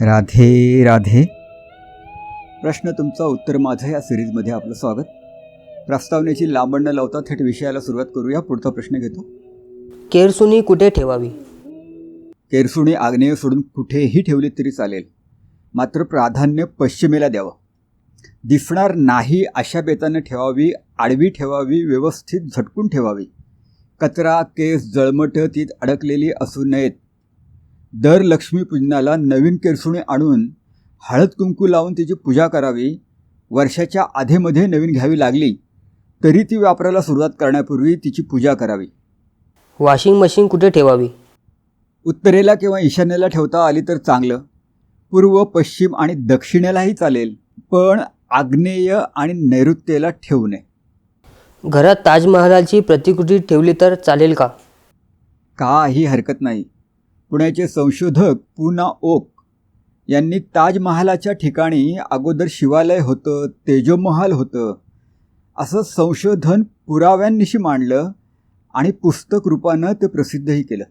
राधे राधे. प्रश्न तुमचा उत्तर माझं या सिरीजमध्ये आपलं स्वागत. प्रस्तावनेची लांबण न लावता थेट विषयाला सुरुवात करूया पुढचा प्रश्न घेतो. केरसुनी कुठे ठेवावी? केरसुणी आग्नेय सोडून कुठेही ठेवली तरी चालेल. मात्र प्राधान्य पश्चिमेला द्यावं. दिसणार नाही अशा बेतानं ठेवावी आडवी ठेवावी व्यवस्थित झटकून ठेवावी. कचरा केस जळमट तीत अडकलेली असू नयेत. दर लक्ष्मीपूजनाला नवीन केरसुणी आणून हळद कुंकू लावून तिची पूजा करावी वर्षाच्या आधेमध्ये नवीन घ्यावी लागली तरी ती वापरायला सुरुवात करण्यापूर्वी तिची पूजा करावी. वॉशिंग मशीन कुठे ठेवावी? उत्तरेला किंवा ईशान्येला ठेवता आली तर चांगलं. पूर्व पश्चिम आणि दक्षिणेलाही चालेल पण आग्नेय आणि नैऋत्येला ठेवू नये. घरात ताजमहालाची प्रतिकृती ठेवली तर चालेल का? काही हरकत नाही. पुण्याचे संशोधक पूना ओक यांनी ताजमहालाच्या ठिकाणी अगोदर शिवालय होतं तेजोमहाल होतं. असं संशोधन पुराव्यांनिशी मांडलं आणि पुस्तक रूपानं ते प्रसिद्धही केलं.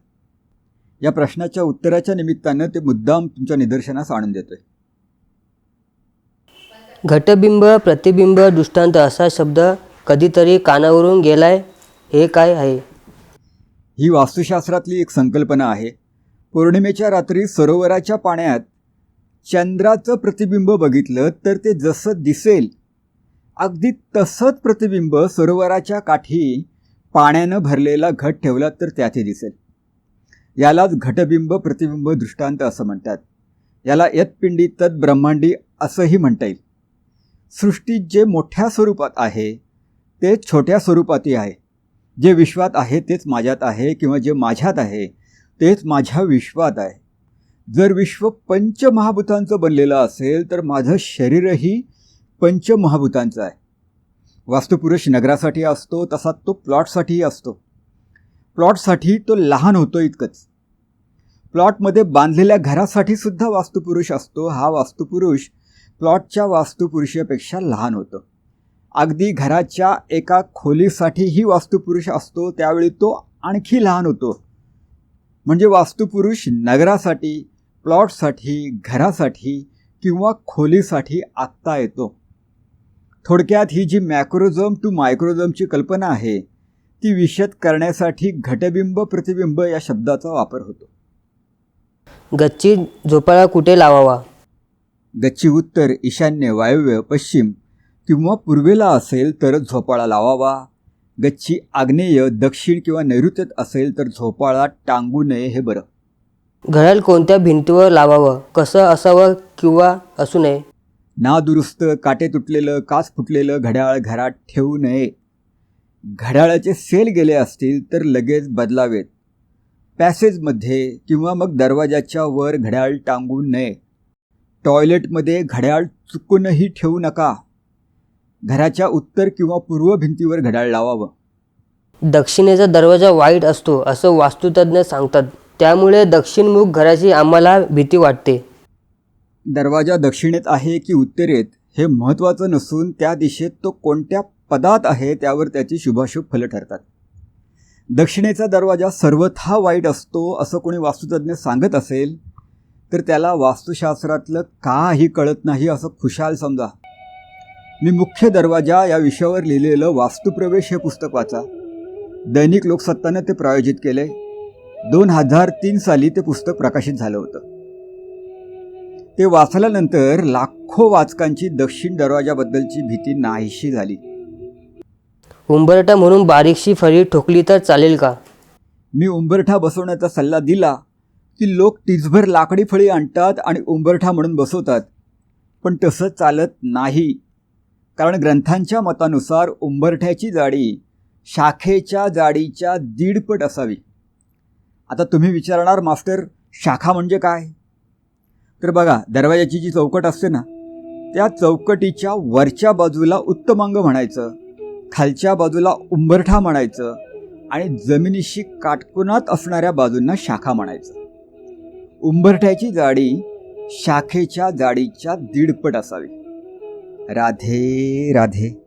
या प्रश्नाच्या उत्तराच्या निमित्तानं ते मुद्दाम तुमच्या निदर्शनास आणून देतोय. घटबिंब प्रतिबिंब दृष्टांत असा शब्द कधीतरी कानावरून गेलाय हे काय आहे? ही वास्तुशास्त्रातली एक संकल्पना आहे. पौर्णिमेच्या रात्री सरोवराच्या पाण्यात चंद्राचं प्रतिबिंब बघितलं तर ते जसं दिसेल अगदी तसंच प्रतिबिंब सरोवराच्या काठी पाण्यानं भरलेला घट ठेवला तर त्यातही दिसेल. यालाच घटबिंब प्रतिबिंब दृष्टांत असं म्हणतात. याला यत्पिंडी तत् ब्रह्मांडी असंही म्हणता येईल. सृष्टीत जे मोठ्या स्वरूपात आहे ते छोट्या स्वरूपातही आहे. जे विश्वात आहे तेच माझ्यात आहे किंवा जे माझ्यात आहे तेच माझ्या विश्वात आहे. जर विश्व पंचमहाभूतांचं बनलेलं असेल तर माझं शरीरही पंचमहाभूतांचं आहे. वास्तुपुरुष नगरासाठी असतो तसा तो प्लॉटसाठीही असतो. प्लॉटसाठी तो लहान होतो इतकंच. प्लॉटमध्ये बांधलेल्या घरासाठी सुद्धा वास्तुपुरुष असतो. हा वास्तुपुरुष प्लॉटच्या वास्तुपुरुषापेक्षा लहान होतो. अगदी घराच्या एका खोलीसाठीही वास्तुपुरुष असतो त्यावेळी तो आणखी लहान होतो. म्हणजे वास्तुपुरुष नगरासाठी प्लॉटसाठी घरासाठी किंवा खोलीसाठी आत्ता येतो. थोडक्यात ही जी मॅक्रोझोम टू मायक्रोझोमची कल्पना आहे ती विशद करण्यासाठी घटबिंब प्रतिबिंब या शब्दाचा वापर होतो. गच्ची झोपाळा कुठे लावावा? गच्ची उत्तर ईशान्य वायव्य पश्चिम किंवा पूर्वेला असेल तर झोपाळा लावावा. गच्ची आग्नेय दक्षिण किंवा नैऋत्येत असेल तर झोपाळा टांगू नये हे बरं. घड्याळ कोणत्या भिंतीवर लावावं कसं असावं किंवा असू नये? नादुरुस्त काटे तुटलेलं काच फुटलेलं घड्याळ घरात ठेवू नये. घड्याळाचे सेल गेले असतील तर लगेच बदलावेत. पॅसेजमध्ये किंवा मग दरवाजाच्या वर घड्याळ टांगू नये. टॉयलेटमध्ये घड्याळ चुकूनही ठेवू नका. घराच्या उत्तर किंवा पूर्व भिंतीवर घड्याळ लावावं. दक्षिणेचा दरवाजा वाईट असतो असं वास्तुतज्ञ सांगतात. त्यामुळे दक्षिणमुख घराची आम्हाला भीती वाटते. दरवाजा दक्षिणेत आहे की उत्तरेत हे महत्त्वाचं नसून त्या दिशेत तो कोणत्या पदात आहे त्यावर त्याची शुभाशुभ फलं ठरतात. दक्षिणेचा दरवाजा सर्वथा वाईट असतो असं कोणी वास्तुतज्ञ सांगत असेल तर त्याला वास्तुशास्त्रातलं काही कळत नाही असं खुशाल समजा. मी मुख्य दरवाजा या विषयावर लिहिलेलं वास्तुप्रवेश हे पुस्तक वाचा. दैनिक लोकसत्तानं ते प्रायोजित केले. दोन हजार तीन साली ते पुस्तक प्रकाशित झालं होतं. ते वाचल्यानंतर लाखो वाचकांची दक्षिण दरवाजाबद्दलची भीती नाहीशी झाली. उंबरटा म्हणून बारीकशी फळी ठोकली तर चालेल का? मी उंबरठा बसवण्याचा सल्ला दिला. की लोक टिचभर लाकडी फळी आणतात आणि उंबरठा म्हणून बसवतात. पण तसं चालत नाही. कारण ग्रंथांच्या मतानुसार उंबरठ्याची जाडी शाखेच्या जाडीच्या दीडपट असावी. आता तुम्ही विचारणार मास्टर शाखा म्हणजे काय? तर बघा दरवाजाची जी चौकट असते ना त्या चौकटीच्या वरच्या बाजूला उत्तमांग म्हणायचं खालच्या बाजूला उंबरठा म्हणायचं आणि जमिनीशी काटकुनात असणाऱ्या बाजूंना शाखा म्हणायचं. उंबरठ्याची जाडी शाखेच्या जाडीच्या दीडपट असावी. राधे राधे.